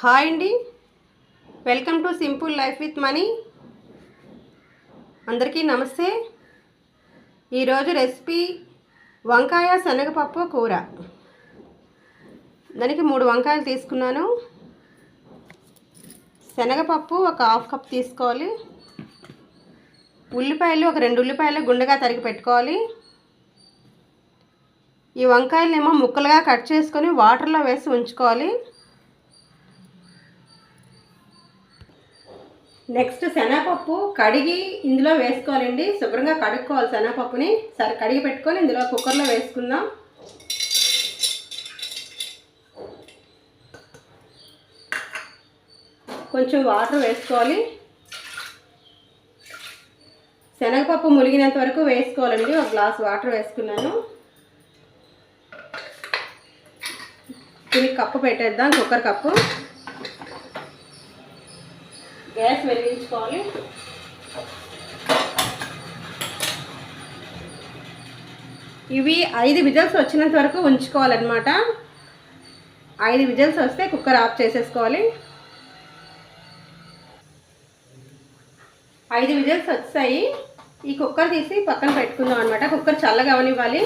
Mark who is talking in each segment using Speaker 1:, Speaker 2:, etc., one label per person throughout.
Speaker 1: Hi అండి. Welcome to simple life with money. అందరికీ నమస్తే. ఈరోజు రెసిపీ వంకాయ శనగపప్పు కూర. దానికి మూడు వంకాయలు తీసుకున్నాను. శనగపప్పు ఒక హాఫ్ కప్ తీసుకోవాలి. ఉల్లిపాయలు ఒక రెండు ఉల్లిపాయలు గుండెగా తరిగి పెట్టుకోవాలి. ఈ వంకాయలేమో ముక్కలుగా కట్ చేసుకొని వాటర్లో వేసి ఉంచుకోవాలి. నెక్స్ట్ శనగపప్పు కడిగి ఇందులో వేసుకోవాలండి. శుభ్రంగా కడుక్కోవాలి శనగపప్పుని. సరే కడిగి పెట్టుకొని ఇందులో కుక్కర్లో వేసుకుందాం. కొంచెం వాటర్ వేసుకోవాలి. శనగపప్పు ములిగినంత వరకు వేసుకోవాలండి. ఒక గ్లాస్ వాటర్ వేసుకున్నాను. దీనికి కప్పు పెట్టేద్దాం కుక్కర్ కప్పు. గ్యాస్ వెలిగించుకోవాలి. ఇవి ఐదు విజిల్స్ వచ్చినంత వరకు ఉంచుకోవాలన్నమాట. ఐదు విజిల్స్ వస్తే కుక్కర్ ఆఫ్ చేసేసుకోవాలి. ఐదు విజిల్స్ వచ్చాయి. ఈ కుక్కర్ తీసి పక్కన పెట్టుకుందాం అనమాట కుక్కర్ చల్లగా అవనివ్వాలి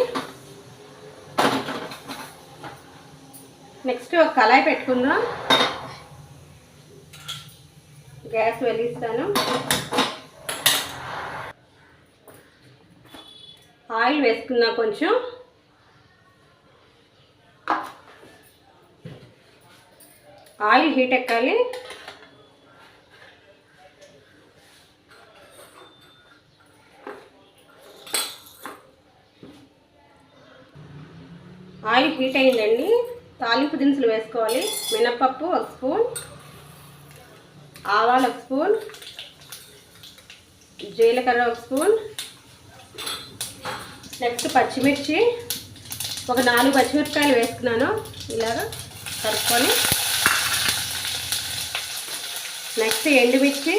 Speaker 1: నెక్స్ట్ ఒక కళాయి పెట్టుకుందాం. గ్యాస్ వెలిగిస్తాను. ఆయిల్ వేసుకున్నా కొంచెం. ఆయిల్ హీట్ ఎక్కాలి. ఆయిల్ హీట్ అయిందండి. తాలింపు దినుసులు వేసుకోవాలి. మినప్పప్పు ఒక స్పూన్. ఆవాలు ఒక స్పూన్ జీలకర్ర ఒక స్పూన్ నెక్స్ట్ పచ్చిమిర్చి ఒక నాలుగు పచ్చిమిరపకాయలు వేసుకున్నాను. ఇలాగా కలుపుకొని. నెక్స్ట్ ఎండుమిర్చి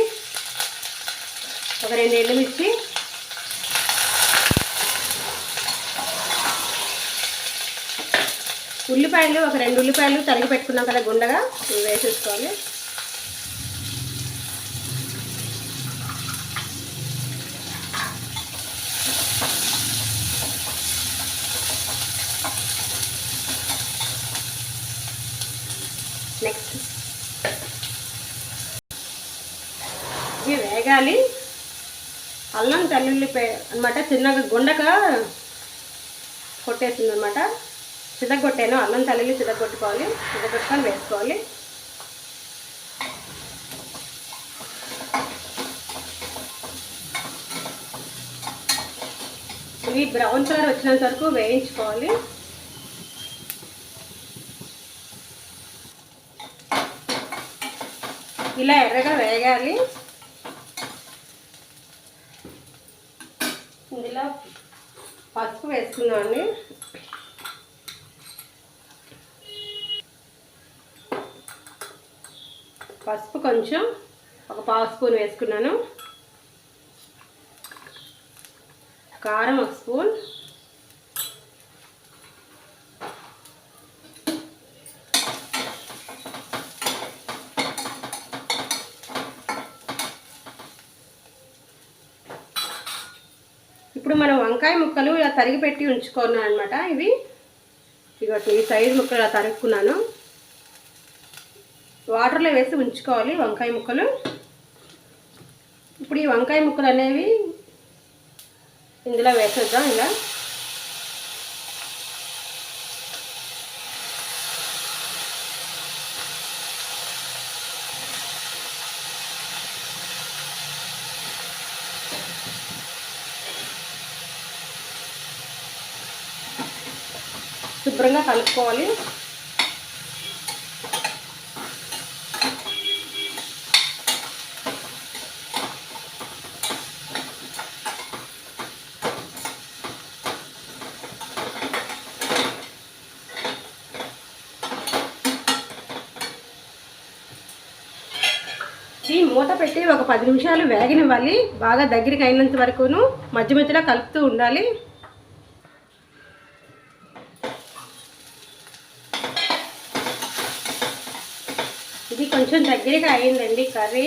Speaker 1: ఒక రెండు ఎండుమిర్చి. ఉల్లిపాయలు ఒక రెండు ఉల్లిపాయలు తరిగి పెట్టుకున్నాం కదా గుండగా వేసేసుకోవాలి నెక్స్ట్ వేయాలి అల్లం తల్లుల్లిపాయ అనమాట చిన్నగా గుండగా కొట్టేసింది అనమాట చిదగొట్టాను అల్లం తల్లుల్లి చిదగొట్టుకోవాలి చిదగొట్టుకొని వేసుకోవాలి. ఇవి బ్రౌన్ కలర్ వచ్చినంత వరకు వేయించుకోవాలి. ఇలా ఎర్రగా వేగాలి. ఇలా పసుపు వేసుకున్నాను. పసుపు కొంచెం ఒక పావు స్పూన్ వేసుకున్నాను. కారం ఒక స్పూన్. ఇప్పుడు మనం వంకాయ ముక్కలు ఇలా తరిగి పెట్టి ఉంచుకున్నాను అనమాట ఇవి ఇగోటి ఈ సైజు ముక్కలు ఇలా తరుక్కున్నాను. వాటర్లో వేసి ఉంచుకోవాలి వంకాయ ముక్కలు. ఇప్పుడు ఈ వంకాయ ముక్కలు అనేవి ఇందులో వేసేద్దాం ఇలా. శుభ్రంగా కలుపుకోవాలి. ఈ మూత పెట్టి ఒక పది నిమిషాలు వేగనివ్వాలి. బాగా దగ్గరికి అయినంత వరకును మధ్య మధ్యలో కలుపుతూ ఉండాలి. ఇది కొంచెం దగ్గరగా అయిందండి కర్రీ.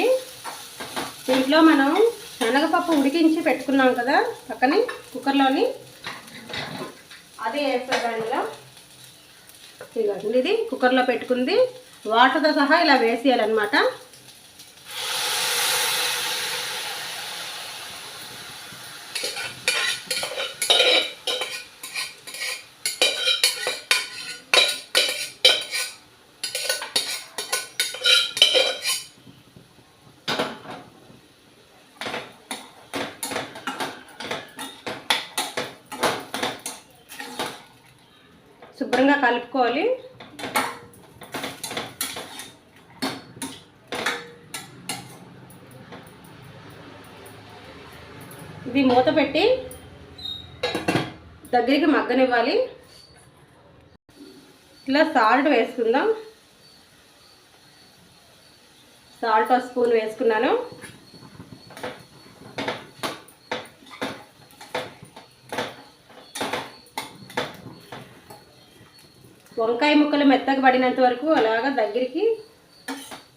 Speaker 1: దీంట్లో మనం శనగపప్పు ఉడికించి పెట్టుకున్నాం కదా పక్కనే కుక్కర్లోని. అదే వేస్తా దానిలో ఇదిగోండి ఇది కుక్కర్లో పెట్టుకుంది. వాటర్తో సహా ఇలా వేసేయాలన్నమాట. శుభ్రంగా కలుపుకోవాలి. ఇది మూత పెట్టి దగ్గరికి మగ్గనివ్వాలి. ఇలా సాల్ట్ వేసుకుందాం. సాల్ట్ ఒక స్పూన్ వేసుకున్నాను. వంకాయ ముక్కలు మెత్తగా పడినంత వరకు అలాగా దగ్గరికి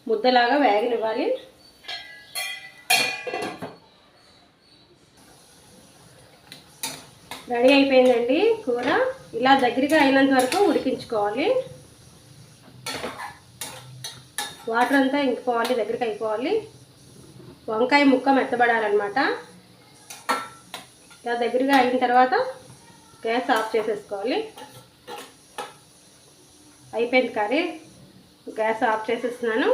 Speaker 1: ముద్దలాగా వేగనివ్వాలి. రెడీ అయిపోయిందండి కూర. ఇలా దగ్గరగా అయినంత వరకు ఉడికించుకోవాలి. వాటర్ అంతా ఇంకిపోవాలి దగ్గరికి అయిపోవాలి. వంకాయ ముక్క మెత్తబడాలన్నమాట. ఇలా దగ్గరగా అయిన తర్వాత గ్యాస్ ఆఫ్ చేసేసుకోవాలి. అయిపోయింది కర్రీ. గ్యాస్ ఆఫ్ చేసేస్తున్నాను.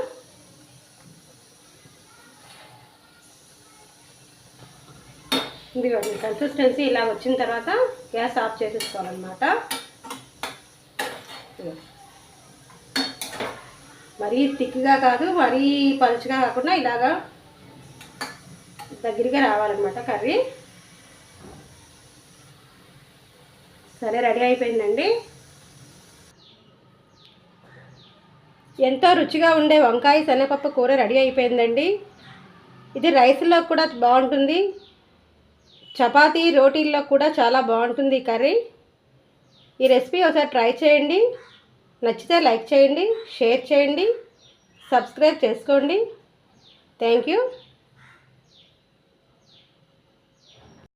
Speaker 1: ఇదిగోండి కన్సిస్టెన్సీ ఇలా వచ్చిన తర్వాత గ్యాస్ ఆఫ్ చేసేసుకోవాలన్నమాట. మరీ థిక్గా కాదు మరీ పలుచగా కాకుండా ఇలాగా దగ్గరగా రావాలన్నమాట కర్రీ. సరే రెడీ అయిపోయిందండి. ఎంతో రుచిగా ఉండే వంకాయ శనగపప్పు కూర రెడీ అయిపోయిందండి. ఇది రైస్లో కూడా బాగుంటుంది. చపాతీ రోటీల్లో కూడా చాలా బాగుంటుంది ఈ కర్రీ. ఈ రెసిపీ ఒకసారి ట్రై చేయండి. నచ్చితే లైక్ చేయండి షేర్ చేయండి సబ్స్క్రైబ్ చేసుకోండి. Thank you.